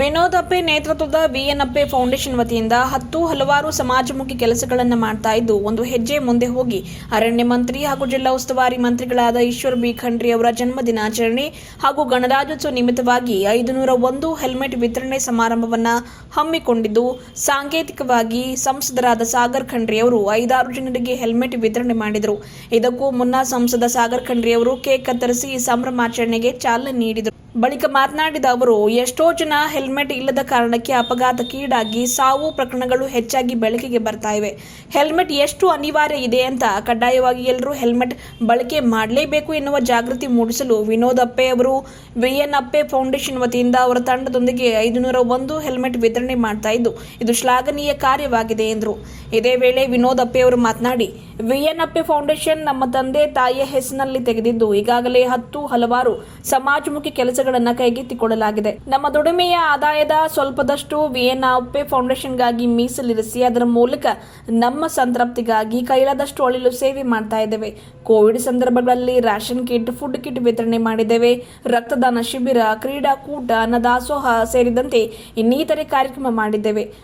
ವಿನೋದ್ ಅಪ್ಪೆ ನೇತೃತ್ವದ VN Appe foundation ವತಿಯಿಂದ ಹತ್ತು ಹಲವಾರು ಸಮಾಜಮುಖಿ ಕೆಲಸಗಳನ್ನು ಮಾಡ್ತಾ ಇದ್ದು, ಒಂದು ಹೆಜ್ಜೆ ಮುಂದೆ ಹೋಗಿ ಅರಣ್ಯ ಮಂತ್ರಿ ಹಾಗೂ ಜಿಲ್ಲಾ ಉಸ್ತುವಾರಿ ಮಂತ್ರಿಗಳಾದ ಈಶ್ವರ್ ಬಿ. ಖಂಡ್ರಿ ಅವರ ಜನ್ಮದಿನಾಚರಣೆ ಹಾಗೂ ಗಣರಾಜ್ಯೋತ್ಸವ ನಿಮಿತ್ತವಾಗಿ ಐದುನೂರ ಒಂದು ಹೆಲ್ಮೆಟ್ ವಿತರಣೆ ಸಮಾರಂಭವನ್ನ ಹಮ್ಮಿಕೊಂಡಿದ್ದು, ಸಾಂಕೇತಿಕವಾಗಿ ಸಂಸದರಾದ ಸಾಗರ್ ಖಂಡ್ರಿ ಅವರು ಐದಾರು ಜನರಿಗೆ ಹೆಲ್ಮೆಟ್ ವಿತರಣೆ ಮಾಡಿದರು. ಇದಕ್ಕೂ ಮುನ್ನ ಸಂಸದ ಸಾಗರ್ ಖಂಡ್ರಿ ಅವರು ಕೇಕ್ ಕತ್ತರಿಸಿ ಸಂಭ್ರಮಾಚರಣೆಗೆ ಚಾಲನೆ ನೀಡಿದರು. ಬಳಿಕ ಮಾತನಾಡಿದ ಅವರು, ಎಷ್ಟೋ ಜನ ಇಲ್ಲದ ಕಾರಣಕ್ಕೆ ಅಪಘಾತಕ್ಕೀಡಾಗಿ ಸಾವು ಪ್ರಕರಣಗಳು ಹೆಚ್ಚಾಗಿ ಬೆಳಕಿಗೆ ಬರ್ತಾ ಇವೆ. ಹೆಲ್ಮೆಟ್ ಎಷ್ಟು ಅನಿವಾರ್ಯ ಇದೆ ಅಂತ ಕಡ್ಡಾಯವಾಗಿ ಎಲ್ಲರೂ ಹೆಲ್ಮೆಟ್ ಬಳಕೆ ಮಾಡಲೇಬೇಕು ಎನ್ನುವ ಜಾಗೃತಿ ಮೂಡಿಸಲು ವಿನೋದ್ ಅಪ್ಪೆ ಅವರು, ವಿಎನ್ ಅಪ್ಪೆ ಫೌಂಡೇಶನ್ ವತಿಯಿಂದ ಅವರ ತಂಡದೊಂದಿಗೆ ಐದುನೂರ ಒಂದು ಹೆಲ್ಮೆಟ್ ವಿತರಣೆ ಮಾಡ್ತಾ ಇದ್ದು, ಇದು ಶ್ಲಾಘನೀಯ ಕಾರ್ಯವಾಗಿದೆ ಎಂದರು. ಇದೇ ವೇಳೆ ವಿನೋದ್ ಅಪ್ಪೆ ಅವರು ಮಾತನಾಡಿ, ವಿಎನ್ ಅಪ್ಪೆ ಫೌಂಡೇಶನ್ ನಮ್ಮ ತಂದೆ ತಾಯಿಯ ಹೆಸರಿನಲ್ಲಿ ತೆಗೆದಿದ್ದು, ಈಗಾಗಲೇ ಹತ್ತು ಹಲವಾರು ಸಮಾಜಮುಖಿ ಕೆಲಸಗಳನ್ನು ಕೈಗೆತ್ತಿಕೊಳ್ಳಲಾಗಿದೆ. ನಮ್ಮ ದುಡಿಮೆಯ ಆದಾಯದ ಸ್ವಲ್ಪದಷ್ಟು ವಿಯೆನ್ನಾ ಉಪ್ಪೆ ಫೌಂಡೇಶನ್ಗಾಗಿ ಮೀಸಲಿರಿಸಿ ಅದರ ಮೂಲಕ ನಮ್ಮ ಸಂತೃಪ್ತಿಗಾಗಿ ಕೈಲಾದಷ್ಟು ಅಳಿಲು ಸೇವೆ ಮಾಡ್ತಾ ಇದ್ದೇವೆ. ಕೋವಿಡ್ ಸಂದರ್ಭಗಳಲ್ಲಿ ರೇಷನ್ ಕಿಟ್, ಫುಡ್ ಕಿಟ್ ವಿತರಣೆ ಮಾಡಿದ್ದೇವೆ. ರಕ್ತದಾನ ಶಿಬಿರ, ಕ್ರೀಡಾಕೂಟ, ಅನ್ನದಾಸೋಹ ಸೇರಿದಂತೆ ಇನ್ನಿತರೆ ಕಾರ್ಯಕ್ರಮ ಮಾಡಿದ್ದೇವೆ.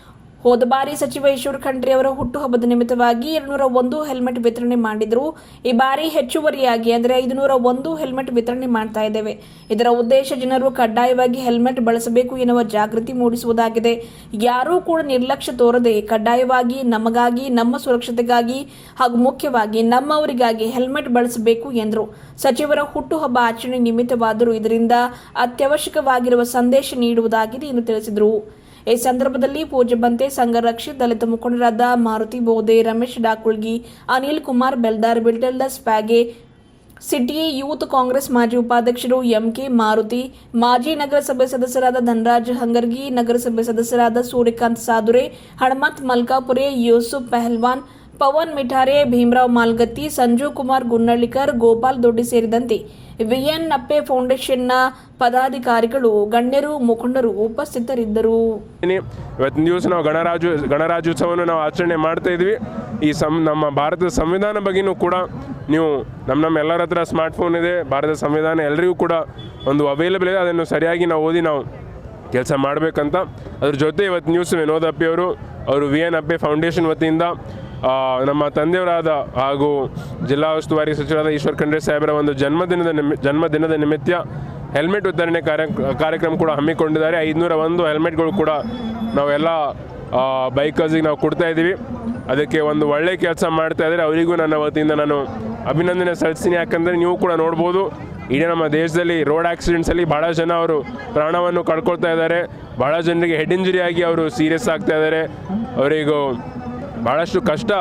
ಹೋದ ಬಾರಿ ಸಚಿವ ಈಶ್ವರ್ ಖಂಡ್ರಿ ಅವರ ಹುಟ್ಟುಹಬ್ಬದ ನಿಮಿತ್ತವಾಗಿ ಎರಡುನೂರ ಒಂದು ಹೆಲ್ಮೆಟ್ ವಿತರಣೆ ಮಾಡಿದ್ರು. ಈ ಬಾರಿ ಹೆಚ್ಚುವರಿಯಾಗಿ ಅಂದರೆ ಐದುನೂರ ಒಂದು ಹೆಲ್ಮೆಟ್ ವಿತರಣೆ ಮಾಡ್ತಾ ಇದ್ದೇವೆ. ಇದರ ಉದ್ದೇಶ ಜನರು ಕಡ್ಡಾಯವಾಗಿ ಹೆಲ್ಮೆಟ್ ಬಳಸಬೇಕು ಎನ್ನುವ ಜಾಗೃತಿ ಮೂಡಿಸುವುದಾಗಿದೆ. ಯಾರೂ ಕೂಡ ನಿರ್ಲಕ್ಷ್ಯ ತೋರದೆ ಕಡ್ಡಾಯವಾಗಿ ನಮಗಾಗಿ, ನಮ್ಮ ಸುರಕ್ಷತೆಗಾಗಿ ಹಾಗೂ ಮುಖ್ಯವಾಗಿ ನಮ್ಮವರಿಗಾಗಿ ಹೆಲ್ಮೆಟ್ ಬಳಸಬೇಕು ಎಂದರು. ಸಚಿವರ ಹುಟ್ಟುಹಬ್ಬ ಆಚರಣೆ ನಿಮಿತ್ತವಾದರೂ ಇದರಿಂದ ಅತ್ಯವಶ್ಯಕವಾಗಿರುವ ಸಂದೇಶ ನೀಡುವುದಾಗಿದೆ ಎಂದು ತಿಳಿಸಿದರು. ಈ ಸಂದರ್ಭದಲ್ಲಿ ಪೂಜೆಬಂತೆ ದಲಿತ ಮುಖಂಡರಾದ ಮಾರುತಿ ಬೋಧೆ ರಮೇಶ್ ಡಾಕುಳ್ಗಿ, ಅನಿಲ್ ಕುಮಾರ್ ಬೆಲ್ದಾರ್ ಬಿಲ್ಟೆಲ್ಡಸ್ ಪ್ಯಾಗೆ ಸಿಟಿ ಯೂತ್ ಕಾಂಗ್ರೆಸ್ ಮಾಜಿ ಉಪಾಧ್ಯಕ್ಷರು ಎಂಕೆ ಮಾರುತಿ, ಮಾಜಿ ನಗರಸಭೆ ಸದಸ್ಯರಾದ ಧನರಾಜ್ ಹಂಗರ್ಗಿ, ನಗರಸಭೆ ಸದಸ್ಯರಾದ ಸೂರ್ಯಕಾಂತ್ ಸಾದುರೆ ಹಣಮತ್ ಮಲ್ಕಾಪುರೆ, ಯೂಸುಫ್ ಪೆಹಲ್ವಾನ್, ಪವನ್ ಮಿಠಾರೆ, ಭೀಮರಾವ್ ಮಾಲ್ಗತ್ತಿ ಸಂಜು ಕುಮಾರ್ ಗುನ್ನಳ್ಳಿಕರ್, ಗೋಪಾಲ್ ದೊಡ್ಡಿ ಸೇರಿದಂತೆ ವಿಎನ್ ಅಪ್ಪೆ ಫೌಂಡೇಶನ್ನ ಪದಾಧಿಕಾರಿಗಳು, ಗಣ್ಯರು, ಮುಖಂಡರು ಉಪಸ್ಥಿತರಿದ್ದರು. ಇವತ್ತಿನ ದಿವಸ ನಾವು ಗಣರಾಜ್ಯ, ಗಣರಾಜ್ಯೋತ್ಸವವನ್ನು ನಾವು ಆಚರಣೆ ಮಾಡ್ತಾ ಇದ್ವಿ ಈ ಸಂ, ನಮ್ಮ ಭಾರತದ ಸಂವಿಧಾನ ಬಗ್ಗೆನೂ ಕೂಡ ನೀವು ನಮ್ಮ ನಮ್ಮ ಎಲ್ಲರ ಹತ್ರ ಸ್ಮಾರ್ಟ್ಫೋನ್ ಇದೆ, ಭಾರತದ ಸಂವಿಧಾನ ಎಲ್ಲರಿಗೂ ಕೂಡ ಒಂದು ಅವೈಲೇಬಲ್ ಇದೆ, ಅದನ್ನು ಸರಿಯಾಗಿ ನಾವು ಓದಿ ನಾವು ಕೆಲಸ ಮಾಡಬೇಕಂತ ಅದ್ರ ಜೊತೆ ಇವತ್ತು ನ್ಯೂಸ್ ವಿನೋದ್ ಅಪ್ಪಿ ಅವರು ವಿ ಎನ್ ಅಪ್ಪೆ ಫೌಂಡೇಶನ್ ವತಿಯಿಂದ ನಮ್ಮ ತಂದೆಯವರಾದ ಹಾಗೂ ಜಿಲ್ಲಾ ಉಸ್ತುವಾರಿ ಸಚಿವರಾದ ಈಶ್ವರ್ ಖಂಡ್ರೆ ಸಾಹೇಬರ ಒಂದು ಜನ್ಮದಿನದ ನಿಮಿ, ಜನ್ಮದಿನದ ನಿಮಿತ್ತ ಹೆಲ್ಮೆಟ್ ವಿತರಣೆ ಕಾರ್ಯ, ಕಾರ್ಯಕ್ರಮ ಕೂಡ ಹಮ್ಮಿಕೊಂಡಿದ್ದಾರೆ. ಐದುನೂರ ಒಂದು ಹೆಲ್ಮೆಟ್ಗಳು ಕೂಡ ನಾವೆಲ್ಲ ಬೈಕರ್ಸಿಗೆ ನಾವು ಕೊಡ್ತಾ ಇದ್ದೀವಿ. ಅದಕ್ಕೆ ಒಂದು ಒಳ್ಳೆಯ ಕೆಲಸ ಮಾಡ್ತಾ ಇದ್ದಾರೆ. ಅವರಿಗೂ ನನ್ನ ವತಿಯಿಂದ ನಾನು ಅಭಿನಂದನೆ ಸಲ್ಲಿಸ್ತೀನಿ. ಯಾಕಂದರೆ ನೀವು ಕೂಡ ನೋಡ್ಬೋದು, ಇಡೀ ನಮ್ಮ ದೇಶದಲ್ಲಿ ರೋಡ್ ಆಕ್ಸಿಡೆಂಟ್ಸಲ್ಲಿ ಭಾಳ ಜನ ಅವರು ಪ್ರಾಣವನ್ನು ಕಳ್ಕೊಳ್ತಾ ಇದ್ದಾರೆ. ಭಾಳ ಜನರಿಗೆ ಹೆಡ್ ಇಂಜುರಿ ಆಗಿ ಅವರು ಸೀರಿಯಸ್ ಆಗ್ತಾ ಇದ್ದಾರೆ. ಅವರಿಗೂ ಭಾಳಷ್ಟು ಕಷ್ಟ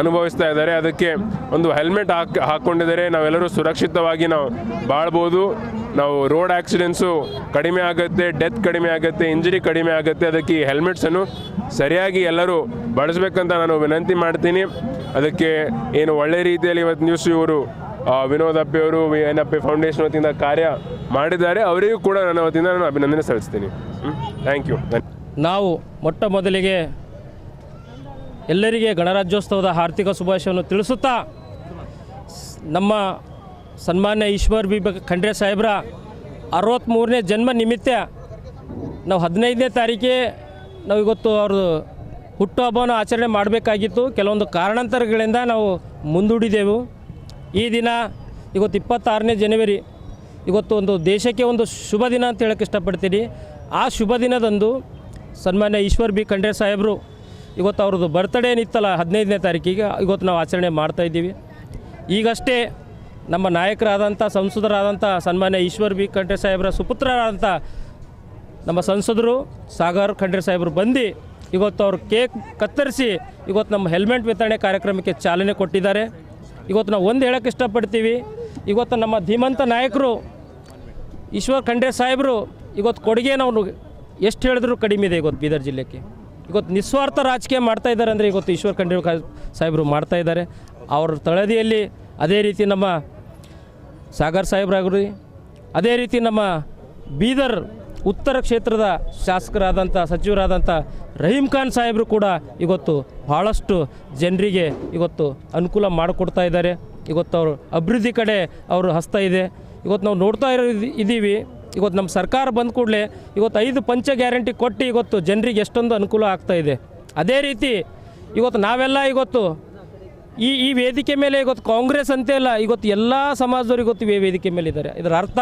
ಅನುಭವಿಸ್ತಾ ಇದ್ದಾರೆ. ಅದಕ್ಕೆ ಒಂದು ಹೆಲ್ಮೆಟ್ ಹಾಕಿ ಹಾಕ್ಕೊಂಡಿದ್ದಾರೆ ನಾವೆಲ್ಲರೂ ಸುರಕ್ಷಿತವಾಗಿ ನಾವು ಬಾಳ್ಬೋದು. ನಾವು ರೋಡ್ ಆಕ್ಸಿಡೆಂಟ್ಸು ಕಡಿಮೆ ಆಗುತ್ತೆ, ಡೆತ್ ಕಡಿಮೆ ಆಗುತ್ತೆ, ಇಂಜುರಿ ಕಡಿಮೆ ಆಗುತ್ತೆ. ಅದಕ್ಕೆ ಈ ಹೆಲ್ಮೆಟ್ಸನ್ನು ಸರಿಯಾಗಿ ಎಲ್ಲರೂ ಬಳಸಬೇಕಂತ ನಾನು ವಿನಂತಿ ಮಾಡ್ತೀನಿ. ಅದಕ್ಕೆ ಏನು ಒಳ್ಳೆ ರೀತಿಯಲ್ಲಿ ಇವತ್ತು ನ್ಯೂಸ್ ಇವರು ವಿನೋದ್ ಅಪ್ಪಿ ಅವರು ಎನ್ ಅಪ್ಪಿ ಫೌಂಡೇಶನ್ ವತಿಯಿಂದ ಕಾರ್ಯ ಮಾಡಿದ್ದಾರೆ. ಅವರಿಗೂ ಕೂಡ ನನ್ನ ವತಿಯಿಂದ ನಾನು ಅಭಿನಂದನೆ ಸಲ್ಲಿಸ್ತೀನಿ. Thank you. ನಾವು ಮೊಟ್ಟ ಮೊದಲಿಗೆ ಎಲ್ಲರಿಗೆ ಗಣರಾಜ್ಯೋತ್ಸವದ ಆರ್ಥಿಕ ಶುಭಾಶಯವನ್ನು ತಿಳಿಸುತ್ತಾ ನಮ್ಮ ಸನ್ಮಾನ್ಯ ಈಶ್ವರ್ ಬಿ ಬ- ಖಂಡ್ರೆ ಸಾಹೇಬ್ರ ಅರವತ್ತ್ಮೂರನೇ ಜನ್ಮ ನಿಮಿತ್ತ ನಾವು ಹದಿನೈದನೇ ತಾರೀಕೆ ನಾವು ಇವತ್ತು ಅವ್ರದ್ದು ಹುಟ್ಟುಹಬ್ಬವನ್ನು ಆಚರಣೆ ಮಾಡಬೇಕಾಗಿತ್ತು. ಕೆಲವೊಂದು ಕಾರಣಾಂತರಗಳಿಂದ ನಾವು ಮುಂದೂಡಿದೆವು. ಈ ದಿನ ಇವತ್ತು ಇಪ್ಪತ್ತಾರನೇ ಜನವರಿ. ಇವತ್ತು ಒಂದು ದೇಶಕ್ಕೆ ಒಂದು ಶುಭ ದಿನ ಅಂತ ಹೇಳೋಕ್ಕೆ ಇಷ್ಟಪಡ್ತೀನಿ. ಆ ಶುಭ ದಿನದಂದು ಸನ್ಮಾನ್ಯ ಈಶ್ವರ್ ಬಿ ಖಂಡ್ರೆ ಸಾಹೇಬರು ಇವತ್ತು ಅವ್ರದ್ದು ಬರ್ತ್ಡೇ ಏನಿತ್ತಲ್ಲ ಹದಿನೈದನೇ ತಾರೀಕಿಗೆ, ಇವತ್ತು ನಾವು ಆಚರಣೆ ಮಾಡ್ತಾ ಇದ್ದೀವಿ. ಈಗಷ್ಟೇ ನಮ್ಮ ನಾಯಕರಾದಂಥ, ಸಂಸದರಾದಂಥ ಸನ್ಮಾನ್ಯ ಈಶ್ವರ್ ಬಿ ಖಂಡ್ರೆ ಸಾಹೇಬರ ಸುಪುತ್ರರಾದಂಥ ನಮ್ಮ ಸಂಸದರು ಸಾಗರ್ ಖಂಡ್ರೆ ಸಾಹೇಬರು ಬಂದು ಇವತ್ತು ಅವರು ಕೇಕ್ ಕತ್ತರಿಸಿ ಇವತ್ತು ನಮ್ಮ ಹೆಲ್ಮೆಟ್ ವಿತರಣೆ ಕಾರ್ಯಕ್ರಮಕ್ಕೆ ಚಾಲನೆ ಕೊಟ್ಟಿದ್ದಾರೆ. ಇವತ್ತು ನಾವು ಒಂದು ಹೇಳೋಕ್ಕೆ ಇಷ್ಟಪಡ್ತೀವಿ, ಇವತ್ತು ನಮ್ಮ ಧೀಮಂತ ನಾಯಕರು ಈಶ್ವರ್ ಖಂಡ್ರೆ ಸಾಹೇಬರು ಇವತ್ತು ಕೊಡುಗೆ ನಾವು ಎಷ್ಟು ಹೇಳಿದ್ರು ಕಡಿಮೆ ಇದೆ ಇವತ್ತು ಬೀದರ್ ಜಿಲ್ಲೆಗೆ. ಇವತ್ತು ನಿಸ್ವಾರ್ಥ ರಾಜಕೀಯ ಮಾಡ್ತಾ ಇದ್ದಾರೆ ಅಂದರೆ ಇವತ್ತು ಈಶ್ವರ್ ಖಂಡೇಳ್ಕರ್ ಸಾಹೇಬರು ಮಾಡ್ತಾ ಇದ್ದಾರೆ. ಅವ್ರ ತಳದಿಯಲ್ಲಿ ಅದೇ ರೀತಿ ನಮ್ಮ ಸಾಗರ್ ಸಾಹೇಬ್ರಾಗ್ರಿ, ಅದೇ ರೀತಿ ನಮ್ಮ ಬೀದರ್ ಉತ್ತರ ಕ್ಷೇತ್ರದ ಶಾಸಕರಾದಂಥ, ಸಚಿವರಾದಂಥ ರಹೀಂ ಖಾನ್ ಸಾಹೇಬರು ಕೂಡ ಇವತ್ತು ಭಾಳಷ್ಟು ಜನರಿಗೆ ಇವತ್ತು ಅನುಕೂಲ ಮಾಡಿಕೊಡ್ತಾ ಇದ್ದಾರೆ. ಇವತ್ತು ಅವರು ಅಭಿವೃದ್ಧಿ ಕಡೆ ಅವರು ಹಸ್ತ ಇದೆ. ಇವತ್ತು ನಾವು ನೋಡ್ತಾ ಇರೋ ಇದ್ದೀವಿ. ಇವತ್ತು ನಮ್ಮ ಸರ್ಕಾರ ಬಂದ ಕೂಡಲೇ ಇವತ್ತು ಐದು ಪಂಚ ಗ್ಯಾರಂಟಿ ಕೊಟ್ಟು ಇವತ್ತು ಜನರಿಗೆ ಎಷ್ಟೊಂದು ಅನುಕೂಲ ಆಗ್ತಾ ಇದೆ. ಅದೇ ರೀತಿ ಇವತ್ತು ನಾವೆಲ್ಲ ಇವತ್ತು ಈ ಈ ವೇದಿಕೆ ಮೇಲೆ ಇವತ್ತು ಕಾಂಗ್ರೆಸ್ ಅಂತೇ ಅಲ್ಲ, ಇವತ್ತು ಎಲ್ಲ ಸಮಾಜದವ್ರು ಇವತ್ತು ವೇದಿಕೆ ಮೇಲೆ ಇದ್ದಾರೆ. ಇದರ ಅರ್ಥ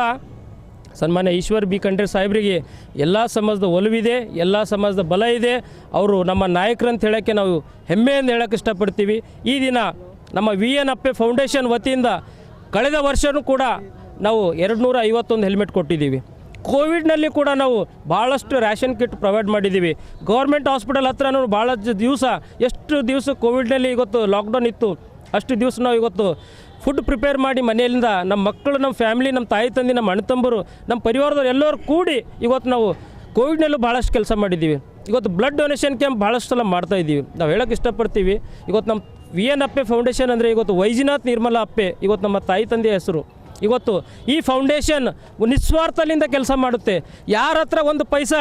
ಸನ್ಮಾನ್ಯ ಈಶ್ವರ್ ಬಿ ಖಂಡ್ರೆ ಸಾಹೇಬರಿಗೆ ಎಲ್ಲ ಸಮಾಜದ ಒಲವಿದೆ, ಎಲ್ಲ ಸಮಾಜದ ಬಲ ಇದೆ. ಅವರು ನಮ್ಮ ನಾಯಕರಂತ ಹೇಳೋಕ್ಕೆ ನಾವು ಹೆಮ್ಮೆಯಿಂದ ಹೇಳೋಕ್ಕೆ ಇಷ್ಟಪಡ್ತೀವಿ. ಈ ದಿನ ನಮ್ಮ ವಿ ಎನ್ ಅಪ್ಪೆ ಫೌಂಡೇಶನ್ ವತಿಯಿಂದ ಕಳೆದ ವರ್ಷವೂ ಕೂಡ ನಾವು ಎರಡು ನೂರ ಐವತ್ತೊಂದು ಹೆಲ್ಮೆಟ್ ಕೊಟ್ಟಿದ್ದೀವಿ. ಕೋವಿಡ್ನಲ್ಲಿ ಕೂಡ ನಾವು ಭಾಳಷ್ಟು ರ್ಯಾಷನ್ ಕಿಟ್ ಪ್ರೊವೈಡ್ ಮಾಡಿದ್ದೀವಿ. ಗೌರ್ಮೆಂಟ್ ಹಾಸ್ಪಿಟಲ್ ಹತ್ರನೂ ಭಾಳ ದಿವಸ, ಎಷ್ಟು ದಿವಸ ಕೋವಿಡ್ನಲ್ಲಿ ಇವತ್ತು ಲಾಕ್ಡೌನ್ ಇತ್ತು, ಅಷ್ಟು ದಿವಸ ನಾವು ಇವತ್ತು ಫುಡ್ ಪ್ರಿಪೇರ್ ಮಾಡಿ ಮನೆಯಿಂದ ನಮ್ಮ ಮಕ್ಕಳು, ನಮ್ಮ ಫ್ಯಾಮಿಲಿ, ನಮ್ಮ ತಾಯಿ ತಂದೆ, ನಮ್ಮ ಅಣ್ಣ ತಮ್ಮರು, ನಮ್ಮ ಪರಿವಾರದವ್ರು ಎಲ್ಲರೂ ಕೂಡಿ ಇವತ್ತು ನಾವು ಕೋವಿಡ್ನಲ್ಲೂ ಭಾಳಷ್ಟು ಕೆಲಸ ಮಾಡಿದ್ದೀವಿ. ಇವತ್ತು ಬ್ಲಡ್ ಡೊನೇಷನ್ ಕ್ಯಾಂಪ್ ಭಾಳಷ್ಟು ಸಲ ಮಾಡ್ತಾ ಇದ್ದೀವಿ. ನಾವು ಹೇಳೋಕ್ಕೆ ಇಷ್ಟಪಡ್ತೀವಿ. ಇವತ್ತು ನಮ್ಮ ವಿ ಎನ್ ಅಪ್ಪೆ ಫೌಂಡೇಶನ್ ಅಂದರೆ ಇವತ್ತು ವೈಜಿನಾಥ್ ನಿರ್ಮಲ ಅಪ್ಪೆ, ಇವತ್ತು ನಮ್ಮ ತಾಯಿ ತಂದೆಯ ಹೆಸರು. ಇವತ್ತು ಈ ಫೌಂಡೇಶನ್ ನಿಸ್ವಾರ್ಥದಿಂದ ಕೆಲಸ ಮಾಡುತ್ತೆ. ಯಾರ ಹತ್ರ ಒಂದು ಪೈಸ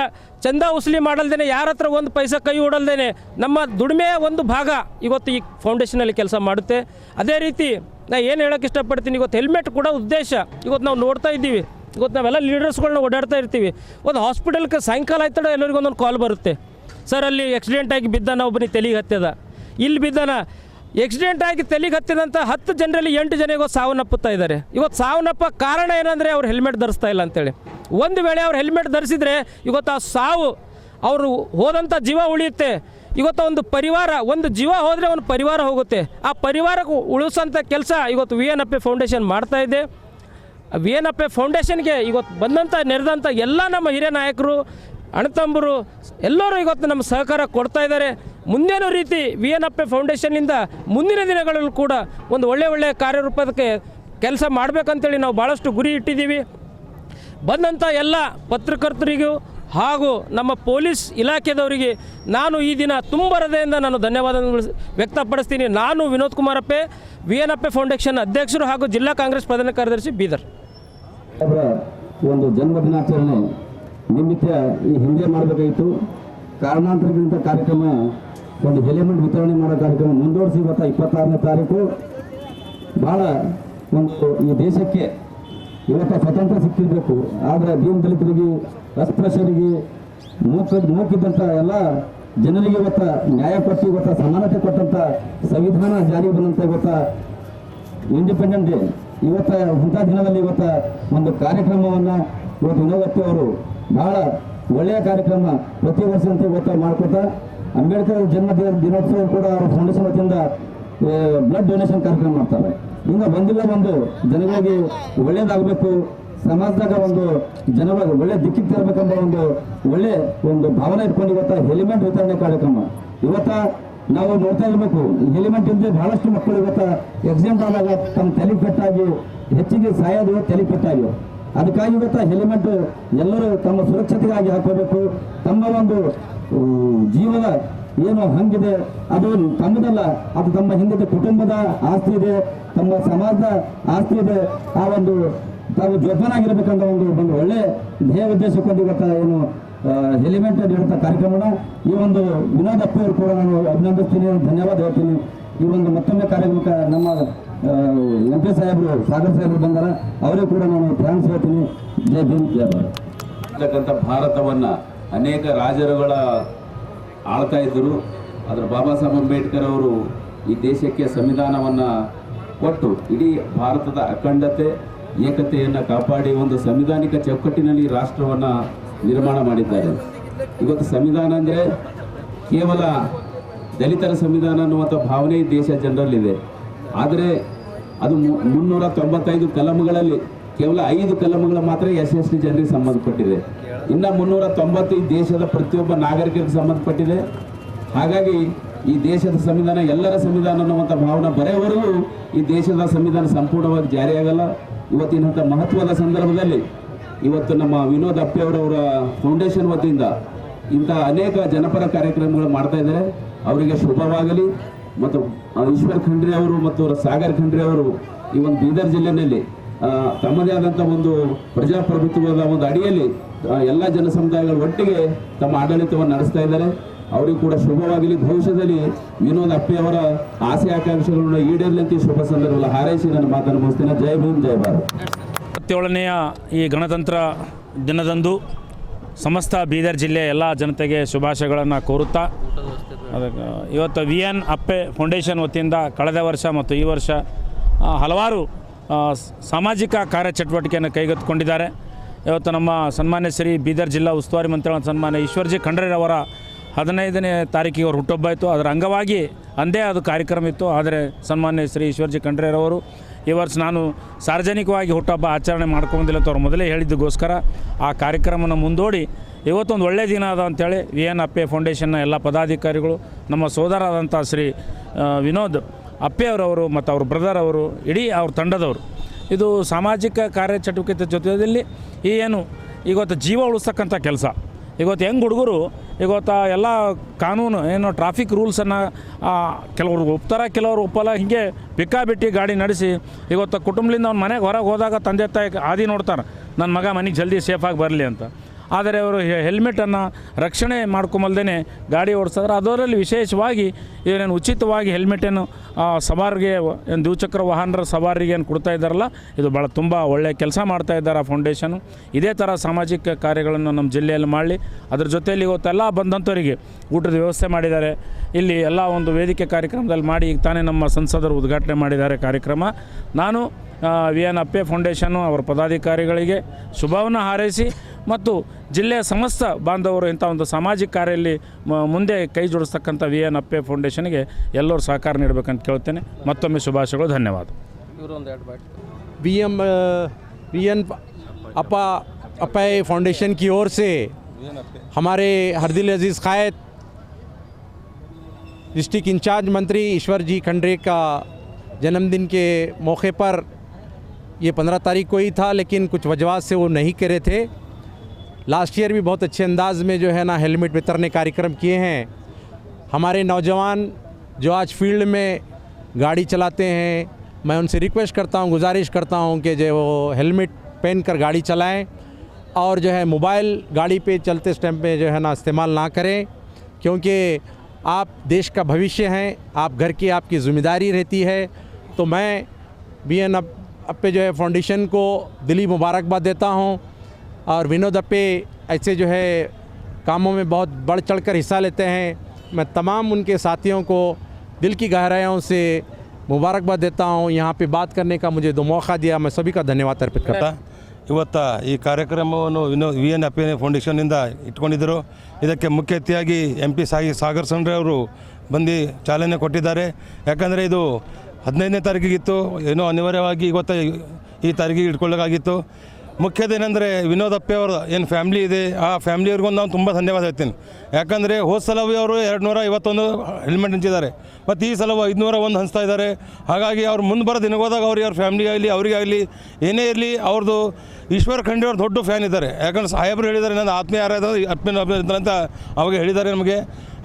ಚಂದ ಉಸಲಿ ಮಾಡಲ್ದೇನೆ, ಯಾರ ಹತ್ರ ಒಂದು ಪೈಸ ಕೈ ಓಡಲ್ದೇನೆ, ನಮ್ಮ ದುಡಿಮೆಯ ಒಂದು ಭಾಗ ಇವತ್ತು ಈ ಫೌಂಡೇಶನಲ್ಲಿ ಕೆಲಸ ಮಾಡುತ್ತೆ. ಅದೇ ರೀತಿ ನಾ ಏನು ಹೇಳೋಕ್ಕೆ ಇಷ್ಟಪಡ್ತೀನಿ, ಇವತ್ತು ಹೆಲ್ಮೆಟ್ ಕೂಡ ಉದ್ದೇಶ. ಇವತ್ತು ನಾವು ನೋಡ್ತಾ ಇದ್ದೀವಿ. ಇವತ್ತು ನಾವೆಲ್ಲ ಲೀಡರ್ಸ್ಗಳನ್ನ ಓಡಾಡ್ತಾ ಇರ್ತೀವಿ. ಒಂದು ಹಾಸ್ಪಿಟಲ್ಗೆ ಸಾಯಂಕಾಲ ಆಯ್ತಡ ಎಲ್ಲರಿಗೂ ಒಂದೊಂದು ಕಾಲ್ ಬರುತ್ತೆ. ಸರ್ ಅಲ್ಲಿ ಆಕ್ಸಿಡೆಂಟ್ ಆಗಿ ಬಿದ್ದಾನ ಒಬ್ಬನಿಗೆ ತಲೆಗೆ ಹತ್ತದ ಇಲ್ಲಿ ಬಿದ್ದಾನ ಆಕ್ಸಿಡೆಂಟ್ ಆಗಿ ತಲೆಗೆ ಹತ್ತಿದಂಥ ಹತ್ತು ಜನರಲ್ಲಿ ಎಂಟು ಜನ ಇವತ್ತು ಸಾವನ್ನಪ್ಪುತ್ತಾ ಇದ್ದಾರೆ. ಇವತ್ತು ಸಾವನ್ನಪ್ಪ ಕಾರಣ ಏನಂದರೆ ಅವ್ರು ಹೆಲ್ಮೆಟ್ ಧರಿಸ್ತಾ ಇಲ್ಲ ಅಂತೇಳಿ. ಒಂದು ವೇಳೆ ಅವ್ರು ಹೆಲ್ಮೆಟ್ ಧರಿಸಿದ್ರೆ ಇವತ್ತು ಆ ಸಾವು ಅವರು ಹೋದಂಥ ಜೀವ ಉಳಿಯುತ್ತೆ. ಇವತ್ತು ಒಂದು ಪರಿವಾರ, ಒಂದು ಜೀವ ಹೋದರೆ ಒಂದು ಪರಿವಾರ ಹೋಗುತ್ತೆ. ಆ ಪರಿವಾರಕ್ಕೆ ಉಳಿಸೋಂಥ ಕೆಲಸ ಇವತ್ತು ವಿ ಎನ್ ಫೌಂಡೇಶನ್ ಮಾಡ್ತಾ ಇದೆ. ವಿ ಎನ್ ಅಪ್ಪೆ ಫೌಂಡೇಶನ್ಗೆ ಇವತ್ತು ಬಂದಂಥ ನೆರೆದಂಥ ಎಲ್ಲ ನಮ್ಮ ಹಿರಿಯ ನಾಯಕರು ಅಣ್ಣತಂಬರು ಎಲ್ಲರೂ ಇವತ್ತು ನಮ್ಮ ಸಹಕಾರ ಕೊಡ್ತಾ ಇದ್ದಾರೆ. ಮುಂದೇನೂ ರೀತಿ ವಿ ಎನ್ ಅಪ್ಪೆ ಫೌಂಡೇಶನ್ನಿಂದ ಮುಂದಿನ ದಿನಗಳಲ್ಲೂ ಕೂಡ ಒಂದು ಒಳ್ಳೆ ಒಳ್ಳೆಯ ಕಾರ್ಯರೂಪದಕ್ಕೆ ಕೆಲಸ ಮಾಡಬೇಕಂತೇಳಿ ನಾವು ಭಾಳಷ್ಟು ಗುರಿ ಇಟ್ಟಿದ್ದೀವಿ. ಬಂದಂಥ ಎಲ್ಲ ಪತ್ರಕರ್ತರಿಗೂ ಹಾಗೂ ನಮ್ಮ ಪೊಲೀಸ್ ಇಲಾಖೆದವರಿಗೆ ನಾನು ಈ ದಿನ ತುಂಬ ನಾನು ಧನ್ಯವಾದಗಳು ವ್ಯಕ್ತಪಡಿಸ್ತೀನಿ. ನಾನು Vinod Kumarappe V N Appe foundation ಅಧ್ಯಕ್ಷರು ಹಾಗೂ ಜಿಲ್ಲಾ ಕಾಂಗ್ರೆಸ್ ಪ್ರಧಾನ ಕಾರ್ಯದರ್ಶಿ ಬೀದರ್. ಒಂದು ಜನ್ಮ ದಿನಾಚರಣೆ ನಿಮಿತ್ತ ಈ ಹಿಂದೆ ಮಾಡಬೇಕಾಗಿತ್ತು ಕಾರಣಾಂತರಗಳಿಂದ ಕಾರ್ಯಕ್ರಮ ಒಂದು ಹೆಲಿಮೆಂಟ್ ವಿತರಣೆ ಮಾಡೋ ಕಾರ್ಯಕ್ರಮ ಮುಂದುವರಿಸಿ ಇವತ್ತು ಇಪ್ಪತ್ತಾರನೇ ತಾರೀಕು. ಭಾಳ ಒಂದು ಈ ದೇಶಕ್ಕೆ ಇವತ್ತು ಸ್ವತಂತ್ರ ಸಿಕ್ಕಿರಬೇಕು. ಆದರೆ ದೀನ್ ದಲಿತರಿಗೆ ಅಸ್ಪೃಶ್ಯರಿಗೆ ಮೂಕ ಮೂಕಿದ್ದಂಥ ಎಲ್ಲ ಜನರಿಗೆ ಇವತ್ತು ನ್ಯಾಯ ಕೊಟ್ಟು ಇವತ್ತು ಸಮಾನತೆ ಕೊಟ್ಟಂಥ ಸಂವಿಧಾನ ಜಾರಿಗೆ ಬಂದಂಥ ಇವತ್ತು ಇಂಡಿಪೆಂಡೆಂಟ್ ಡೇ. ಇವತ್ತು ಇಂಥ ದಿನದಲ್ಲಿ ಇವತ್ತ ಒಂದು ಕಾರ್ಯಕ್ರಮವನ್ನು ಇವತ್ತು ವಿನೋದತ್ತಿ ಅವರು ಬಹಳ ಒಳ್ಳೆಯ ಕಾರ್ಯಕ್ರಮ ಪ್ರತಿ ವರ್ಷ ಅಂತ ಇವತ್ತು ಮಾಡ್ಕೊತಾ ಅಂಬೇಡ್ಕರ್ ಜನ್ಮ ದಿನ ದಿನೋತ್ಸವ ಕೂಡ ಅವರ ಫೌಂಡೇಶನ್ ವತಿಯಿಂದ ಬ್ಲಡ್ ಡೊನೇಷನ್ ಕಾರ್ಯಕ್ರಮ ಮಾಡ್ತಾರೆ. ಇನ್ನು ಬಂದಿಲ್ಲ ಒಂದು ಜನಗಳಿಗೆ ಒಳ್ಳೇದಾಗಬೇಕು, ಸಮಾಜದಾಗ ಒಂದು ಜನಗಳಿಗೆ ಒಳ್ಳೆ ದಿಕ್ಕಿಗೆ ತರಬೇಕೆಂಬ ಒಂದು ಒಳ್ಳೆ ಒಂದು ಭಾವನೆ ಇಟ್ಕೊಂಡು ಇವತ್ತ ಹೆಲಿಮೆಂಟ್ ವಿತರಣೆ ಕಾರ್ಯಕ್ರಮ. ಇವತ್ತ ನಾವು ನೋಡ್ತಾ ಇರಬೇಕು ಹೆಲಿಮೆಂಟ್ ಇಲ್ಲದೆ ಬಹಳಷ್ಟು ಮಕ್ಕಳು ಇವತ್ತ ಎಕ್ಸಾಮ್ ಆದಾಗ ತಮ್ಮ ತಲೆ ಪೆಟ್ಟಾಗಿ ಹೆಚ್ಚಿಗೆ ಸಾಯೋದು ತಲೆ ಪೆಟ್ಟಾಗಿ ಅದಕ್ಕಾಗಿ ಇವತ್ತು ಹೆಲ್ಮೆಟ್ ಎಲ್ಲರೂ ತಮ್ಮ ಸುರಕ್ಷತೆಗಾಗಿ ಹಾಕೋಬೇಕು. ತಮ್ಮ ಒಂದು ಜೀವದ ಏನು ಹಂಗಿದೆ, ಅದು ತಮ್ಮದಲ್ಲ, ಅದು ತಮ್ಮ ಹಿಂದಿನ ಕುಟುಂಬದ ಆಸ್ತಿ ಇದೆ, ತಮ್ಮ ಸಮಾಜದ ಆಸ್ತಿ ಇದೆ. ಆ ಒಂದು, ತಾವು ಜೋಪಾನಾಗಿರ್ಬೇಕಂತ ಒಂದು ಒಂದು ಒಳ್ಳೆ ಧ್ಯೇಯ ಉದ್ದೇಶಕ್ಕೊಂದು ಇವತ್ತು ಏನು ಹೆಲಿಮೆಂಟ್ ನೀಡುವಂಥ ಕಾರ್ಯಕ್ರಮನ, ಈ ಒಂದು ವಿನೋದ್ ಅಪ್ಪಿ ಅವರು ಕೂಡ ನಾನು ಅಭಿನಂದಿಸ್ತೀನಿ, ಧನ್ಯವಾದ ಹೇಳ್ತೀನಿ. ಈ ಒಂದು ಮತ್ತೊಮ್ಮೆ ಕಾರ್ಯಕ್ರಮಕ್ಕೆ ನಮ್ಮ ಎಂ ಪಿ ಸಾಹೇಬರು, ಸಾಗರ್ ಸಾಹೇಬರು ಬಂದಾರ ಅವರಿಗೂ ಕೂಡ ನಾನು ಥ್ಯಾಂಕ್ಸ್ ಹೇಳ್ತೀನಿ ಜೈ ಭೀಮ್ ಜಯ ಭಾರತ್. ಭಾರತವನ್ನ ಅನೇಕ ರಾಜರುಗಳ ಆಳ್ತಾ ಇದ್ದರು. ಅದರ ಬಾಬಾ ಸಾಹೇಬ್ ಅಂಬೇಡ್ಕರ್ ಅವರು ಈ ದೇಶಕ್ಕೆ ಸಂವಿಧಾನವನ್ನ ಕೊಟ್ಟು ಇಡೀ ಭಾರತದ ಅಖಂಡತೆ, ಏಕತೆಯನ್ನು ಕಾಪಾಡಿ ಒಂದು ಸಂವಿಧಾನಿಕ ಚೌಕಟ್ಟಿನಲ್ಲಿ ರಾಷ್ಟ್ರವನ್ನು ನಿರ್ಮಾಣ ಮಾಡಿದ್ದಾರೆ. ಇವತ್ತು ಸಂವಿಧಾನ ಅಂದರೆ ಕೇವಲ ದಲಿತರ ಸಂವಿಧಾನ ಅನ್ನುವಂಥ ಭಾವನೆ ದೇಶ ಜನರಲ್ಲಿದೆ. ಆದರೆ ಅದು ಮುನ್ನೂರ ತೊಂಬತ್ತೈದು ಕಲಮುಗಳಲ್ಲಿ ಕೇವಲ ಐದು ಕಲಮುಗಳು ಮಾತ್ರ ಎಸ್ ಎಸ್ ಟಿ ಜನರಿಗೆ ಸಂಬಂಧಪಟ್ಟಿದೆ. ಇನ್ನು ಮುನ್ನೂರ ತೊಂಬತ್ತು ದೇಶದ ಪ್ರತಿಯೊಬ್ಬ ನಾಗರಿಕರಿಗೆ ಸಂಬಂಧಪಟ್ಟಿದೆ. ಹಾಗಾಗಿ ಈ ದೇಶದ ಸಂವಿಧಾನ, ಎಲ್ಲರ ಸಂವಿಧಾನ ಅನ್ನುವಂಥ ಭಾವನೆ ಬರೆಯವರೆಗೂ ಈ ದೇಶದ ಸಂವಿಧಾನ ಸಂಪೂರ್ಣವಾಗಿ ಜಾರಿಯಾಗಲ್ಲ. ಇವತ್ತಿನಂಥ ಮಹತ್ವದ ಸಂದರ್ಭದಲ್ಲಿ ಇವತ್ತು ನಮ್ಮ ವಿನೋದ್ ಅಪ್ಪೆ ಅವರವರ ಫೌಂಡೇಶನ್ ವತಿಯಿಂದ ಇಂಥ ಅನೇಕ ಜನಪರ ಕಾರ್ಯಕ್ರಮಗಳು ಮಾಡ್ತಾ ಇದ್ದಾರೆ. ಅವರಿಗೆ ಶುಭವಾಗಲಿ. ಮತ್ತು ಈಶ್ವರ್ ಖಂಡ್ರೆ ಅವರು ಮತ್ತು ಸಾಗರ್ ಖಂಡ್ರೆ ಅವರು ಈ ಒಂದು ಬೀದರ್ ಜಿಲ್ಲೆಯಲ್ಲಿ ತಮ್ಮದೇ ಆದಂಥ ಒಂದು ಪ್ರಜಾಪ್ರಭುತ್ವದ ಒಂದು ಅಡಿಯಲ್ಲಿ ಎಲ್ಲ ಜನ ಸಮುದಾಯಗಳ ಒಟ್ಟಿಗೆ ತಮ್ಮ ಆಡಳಿತವನ್ನು ನಡೆಸ್ತಾ ಇದ್ದಾರೆ. ಅವರಿಗೂ ಕೂಡ ಶುಭವಾಗಲಿ. ಭವಿಷ್ಯದಲ್ಲಿ ವಿನೋದ್ ಅಪ್ಪಿ ಅವರ ಆಸೆ ಆಕಾಂಕ್ಷೆಗಳನ್ನು ಈಡೇರಲಿ ಅಂತ ಶುಭ ಸಂದರ್ಭದಲ್ಲಿ ಹಾರೈಸಿ ಮಾತನ್ನು ಮುಗಿಸ್ತೇನೆ. ಜೈ ಭೀಮ್, ಜೈ ಭಾರತ್. ಇಪ್ಪತ್ತೇಳನೆಯ ಈ ಗಣತಂತ್ರ ದಿನದಂದು ಸಮಸ್ತ ಬೀದರ್ ಜಿಲ್ಲೆ ಎಲ್ಲ ಜನತೆಗೆ ಶುಭಾಶಯಗಳನ್ನು ಕೋರುತ್ತಾ ಅದಕ್ಕೆ ಇವತ್ತು ವಿ ಎನ್ ಅಪ್ಪೆ ಫೌಂಡೇಶನ್ ವತಿಯಿಂದ ಕಳೆದ ವರ್ಷ ಮತ್ತು ಈ ವರ್ಷ ಹಲವಾರು ಸಾಮಾಜಿಕ ಕಾರ್ಯಚಟುವಟಿಕೆಯನ್ನು ಕೈಗೆತ್ತಿಕೊಂಡಿದ್ದಾರೆ. ಇವತ್ತು ನಮ್ಮ ಸನ್ಮಾನ್ಯ ಶ್ರೀ ಬೀದರ್ ಜಿಲ್ಲಾ ಉಸ್ತುವಾರಿ ಮಂತ್ರಿಗಳ ಸನ್ಮಾನ್ಯ ಈಶ್ವರ್ಜಿ ಖಂಡ್ರೆರವರ ಹದಿನೈದನೇ ತಾರೀಕಿಗೆ ಅವ್ರ ಹುಟ್ಟುಹಬ್ಬ ಇತ್ತು ಅದರ ಅಂಗವಾಗಿ ಅಂದೇ ಅದು ಕಾರ್ಯಕ್ರಮ ಇತ್ತು. ಆದರೆ ಸನ್ಮಾನ್ಯ ಶ್ರೀ ಈಶ್ವರ್ಜಿ ಖಂಡ್ರೆರವರು ಈ ವರ್ಷ ನಾನು ಸಾರ್ವಜನಿಕವಾಗಿ ಹುಟ್ಟುಹಬ್ಬ ಆಚರಣೆ ಮಾಡ್ಕೊಂಡಿಲ್ಲ ಅಂತ ಮೊದಲೇ ಹೇಳಿದ್ದಕ್ಕೋಸ್ಕರ ಆ ಕಾರ್ಯಕ್ರಮನ ಮುಂದೋಡಿ ಇವತ್ತೊಂದು ಒಳ್ಳೆಯ ದಿನ ಅದ ಅಂಥೇಳಿ ವಿ ಎನ್ ಅಪ್ಪೆ ಫೌಂಡೇಶನ್ನ ಎಲ್ಲ ಪದಾಧಿಕಾರಿಗಳು, ನಮ್ಮ ಸೋದರಾದಂಥ ಶ್ರೀ ವಿನೋದ್ ಅಪ್ಪೆಯವರವರು ಮತ್ತು ಅವ್ರ ಬ್ರದರ್ ಅವರು, ಇಡೀ ಅವ್ರ ತಂಡದವರು. ಇದು ಸಾಮಾಜಿಕ ಕಾರ್ಯಚಟುವಿಕೆ ಜೊತೆಯಲ್ಲಿ ಈ ಏನು ಇವತ್ತು ಜೀವ ಉಳಿಸ್ತಕ್ಕಂಥ ಕೆಲಸ. ಇವತ್ತು ಹೆಂಗೆ ಹುಡುಗರು ಇವತ್ತು ಎಲ್ಲ ಕಾನೂನು, ಏನು ಟ್ರಾಫಿಕ್ ರೂಲ್ಸನ್ನು ಕೆಲವರು ಒಪ್ತಾರೆ, ಕೆಲವರು ಒಪ್ಪಲ್ಲ, ಹೀಗೆ ಬೇಕಾಬಿಟ್ಟಿ ಗಾಡಿ ನಡೆಸಿ ಇವತ್ತು ಕುಟುಂಬದಿಂದ ಅವ್ನ ಮನೆಗೆ ಹೊರಗೆ ಹೋದಾಗ ತಂದೆ ತಾಯಿ ಆದಿ ನೋಡ್ತಾರೆ ನನ್ನ ಮಗ ಮನೆಗೆ ಜಲ್ದಿ ಸೇಫಾಗಿ ಬರಲಿ ಅಂತ. ಆದರೆ ಅವರು ಹೆಲ್ಮೆಟನ್ನು ರಕ್ಷಣೆ ಮಾಡ್ಕೊಂಬಲ್ದೇ ಗಾಡಿ ಓಡಿಸಿದ್ರೆ ಅದರಲ್ಲಿ ವಿಶೇಷವಾಗಿ ಏನೇನು ಉಚಿತವಾಗಿ ಹೆಲ್ಮೆಟನ್ನು ಆ, ಸವಾರಿಗೆ ಏನು ದ್ವಿಚಕ್ರ ವಾಹನರ ಸವಾರಿಗೆ ಏನು ಕೊಡ್ತಾ ಇದ್ದಾರಲ್ಲ ಇದು ಭಾಳ ತುಂಬ ಒಳ್ಳೆಯ ಕೆಲಸ ಮಾಡ್ತಾ ಇದ್ದಾರೆ ಆ ಫೌಂಡೇಶನು ಇದೇ ಥರ ಸಾಮಾಜಿಕ ಕಾರ್ಯಗಳನ್ನು ನಮ್ಮ ಜಿಲ್ಲೆಯಲ್ಲಿ ಮಾಡಲಿ. ಅದ್ರ ಜೊತೆಯಲ್ಲಿ ಇವತ್ತೆಲ್ಲ ಬಂದಂಥವರಿಗೆ ಊಟದ ವ್ಯವಸ್ಥೆ ಮಾಡಿದ್ದಾರೆ. ಇಲ್ಲಿ ಎಲ್ಲ ಒಂದು ವೇದಿಕೆ ಕಾರ್ಯಕ್ರಮದಲ್ಲಿ ಮಾಡಿ ಈಗ ತಾನೇ ನಮ್ಮ ಸಂಸದರು ಉದ್ಘಾಟನೆ ಮಾಡಿದ್ದಾರೆ ಕಾರ್ಯಕ್ರಮ. ನಾನು ವಿ ಎನ್ ಅಪ್ಪೆ ಫೌಂಡೇಶನ್ನು ಅವರ ಪದಾಧಿಕಾರಿಗಳಿಗೆ ಶುಭವನ್ನು ಹಾರೈಸಿ ಮತ್ತು ಜಿಲ್ಲೆಯ ಸಮಸ್ತ ಬಾಂಧವರು ಇಂಥ ಒಂದು ಸಾಮಾಜಿಕ ಕಾರ್ಯದಲ್ಲಿ ಮ- ಮುಂದೆ ಕೈ ಜೋಡಿಸ್ತಕ್ಕಂಥ ವಿ ಎನ್ ಅಪ್ಪೆ ಫೌಂಡೇಶನ್ಗೆ ಎಲ್ಲರೂ ಸಹಕಾರ ನೀಡಬೇಕಂತ ಕೇಳ್ತೇನೆ ಮತ್ತೊಮ್ಮೆ ಶುಭಾಶಯಗಳು ಧನ್ಯವಾದ वी एम वी एन अपा अपाय फाउंडेशन की ओर से हमारे हरदिल अजीज़ क़ायद डिस्ट्रिक्ट इंचार्ज मंत्री ईश्वर जी खंडरे का जन्मदिन के मौके पर ये पंद्रह तारीख को ही था, लेकिन कुछ वजह से वो नहीं करे थे। लास्ट ईयर भी बहुत अच्छे अंदाज में जो है ना, हेलमेट वितरण कार्यक्रम किए हैं। हमारे नौजवान जो आज फ़ील्ड में गाड़ी चलाते हैं, मैं उनसे रिक्वेस्ट करता हूँ, गुजारिश करता हूँ कि जो वो हेलमेट पहन कर गाड़ी चलाएँ और जो है मोबाइल गाड़ी पे चलते टाइम पे जो है ना इस्तेमाल ना करें, क्योंकि आप देश का भविष्य हैं, आप घर की आपकी ज़िम्मेदारी रहती है। तो मैं बी एन अप्पे जो है फाउंडेशन को दिली मुबारकबाद देता हूं और विनोद अप्पे ऐसे जो है कामों में बहुत बढ़ चढ़ कर हिस्सा लेते हैं मैं तमाम उनके साथियों को दिल की गहराइयों से मुबारकबाद देता हूं यहाँ पे बात करने का मुझे दो मौका दिया मैं सभी का धन्यवाद अर्पित करता हूं ಇವತ್ತು ಈ ಕಾರ್ಯಕ್ರಮವನ್ನು ವಿನೋ ವಿ ಎನ್ ಅಪ್ಪೆ ಫೌಂಡೇಶನ್ನಿಂದ ಇಟ್ಕೊಂಡಿದ್ದರು ಇದಕ್ಕೆ ಮುಖ್ಯ ಅತಿಥಿಯಾಗಿ ಎಂ ಪಿ ಸಾಗಿ ಸಾಗರ್ ಸಂಡ್ರೆ ಅವರು ಬಂದು ಚಾಲನೆ ಕೊಟ್ಟಿದ್ದಾರೆ ಯಾಕಂದರೆ ಇದು ಹದಿನೈದನೇ ತಾರೀಕಿಗಿತ್ತು. ಏನೋ ಅನಿವಾರ್ಯವಾಗಿ ಇವತ್ತು ಈ ತಾರೀಕಿಗೆ ಇಟ್ಕೊಳ್ಳೋಕ್ಕಾಗಿತ್ತು ಮುಖ್ಯದೇನೆಂದರೆ ವಿನೋದ್ ಅಪ್ಪೆ ಅವರು ಏನು ಫ್ಯಾಮ್ಲಿ ಇದೆ, ಆ ಫ್ಯಾಮ್ಲಿಯವ್ರಿಗೊಂದು ನಾನು ತುಂಬ ಧನ್ಯವಾದ ಹೇಳ್ತೀನಿ. ಯಾಕಂದರೆ ಹೋದ ಸಲ ಅವರು ಎರಡು ನೂರ ಐವತ್ತೊಂದು ಹೆಲ್ಮೆಟ್ ಹಂಚಿದ್ದಾರೆ. ಮತ್ತು ಈ ಸಲ ಐದುನೂರ ಒಂದು ಹಂಚ್ತಾ ಇದ್ದಾರೆ. ಹಾಗಾಗಿ ಅವ್ರು ಮುಂದೆ ಬರೋ ದಿನಗೋದಾಗ ಅವ್ರಿಗೆ ಅವ್ರ ಫ್ಯಾಮಿಲಿ ಆಗಲಿ ಅವರಿಗಾಗಲಿ ಏನೇ ಇರಲಿ ಅವ್ರದ್ದು ಈಶ್ವರ ಖಂಡಿ ಅವ್ರು ದೊಡ್ಡ ಫ್ಯಾನ್ ಇದ್ದಾರೆ. ಯಾಕಂದ್ರೆ ಸಾಹೇಬರು ಹೇಳಿದ್ದಾರೆ ನನ್ನ ಆತ್ಮೀಯ ಆತ್ಮೀಯ ಅಂತ ಅವಾಗ ಹೇಳಿದ್ದಾರೆ ನಮಗೆ.